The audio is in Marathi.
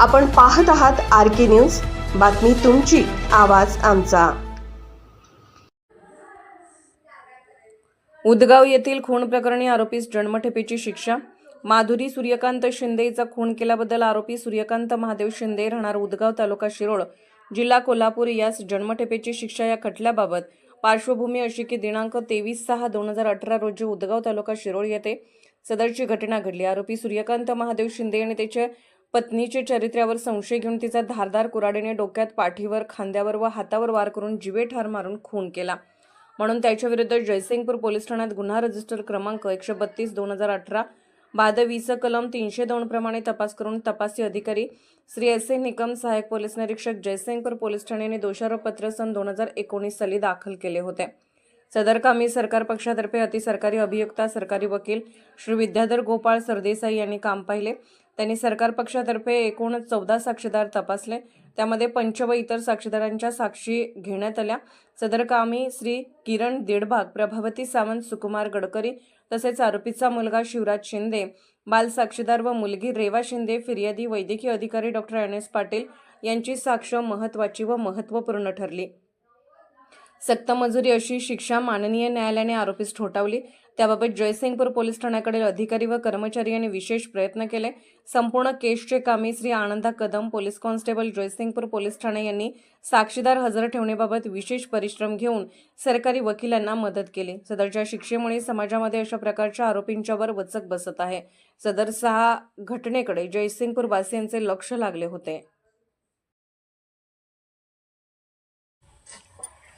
आपण पाहत आहात आर के न्यूज. बातमी तुमची आवाज आमचा. उदगाव येथील खून प्रकरणी आरोपीस जन्मठेपेची शिक्षा. माधुरी सूर्यकांत शिंदे हिचा खून केल्याबद्दल आरोपी सूर्यकांत महादेव शिंदे राहणार उदगाव तालुका शिरोळ जिल्हा कोल्हापूर. यास जन्मठेपेची शिक्षा या खटल्याबाबत पार्श्वभूमी अशी की दिनांक तेवीस सहा दोन हजार अठरा रोजी उदगाव तालुका शिरोळ येथे सदरची घटना घडली. आरोपी सूर्यकांत महादेव शिंदे आणि त्याच्या पत्नीचे चरित्र्यावर संशय घेऊन तिचा धारदार कुराडीने डोक्यात पाठीवर खांद्यावर व हातावर वार करून जिवे ठार मारून खून केला. म्हणून त्याच्याविरुद्ध जयसिंगपूर पोलीस ठाण्यात गुन्हा रजिस्टर क्रमांक एकशे बत्तीस दोन हजार अठरा बाद वीस कलम तीनशे दोन प्रमाणे तपास करून तपासी अधिकारी श्री एस ए निकम सहाय्यक पोलीस निरीक्षक जयसिंगपूर पोलीस ठाण्याने दोषारोपपत्र सन दोन हजार एकोणीस साली दाखल केले होते. सदर कामी सरकार पक्षातर्फे अतिसरकारी अभियुक्ता सरकारी वकील श्री विद्याधर गोपाळ सरदेसाई यांनी काम पाहिले. त्यांनी सरकार पक्षातर्फे एकूण चौदा साक्षीदार तपासले. त्यामध्ये पंच व इतर साक्षीदारांच्या साक्षी घेण्यात आल्या. सदर कामी श्री किरण दीडभाग प्रभावती सावंत सुकुमार गडकरी तसेच आरोपीचा मुलगा शिवराज शिंदे बाल साक्षीदार व मुलगी रेवा शिंदे फिर्यादी वैद्यकीय अधिकारी डॉक्टर एन एस पाटील यांची साक्ष महत्त्वाची व महत्त्वपूर्ण ठरली. सक्तमजुरी अशी शिक्षा माननीय न्यायालयाने आरोपीस ठोठावली. त्याबाबत जयसिंगपूर पोलीस ठाण्याकडील अधिकारी व कर्मचारी यांनी विशेष प्रयत्न केले. संपूर्ण केसचे कामी Shri Ananda Kadam police constable Jaysingpur police Thane यांनी साक्षीदार हजर ठेवण्याबाबत विशेष परिश्रम घेऊन सरकारी वकिलांना मदत केली. सदरच्या शिक्षेमुळे समाजामध्ये अशा प्रकारच्या आरोपींच्यावर वचक बसत आहे. सदर सहा घटनेकडे जयसिंगपूर वासियांचे लक्ष लागले होते.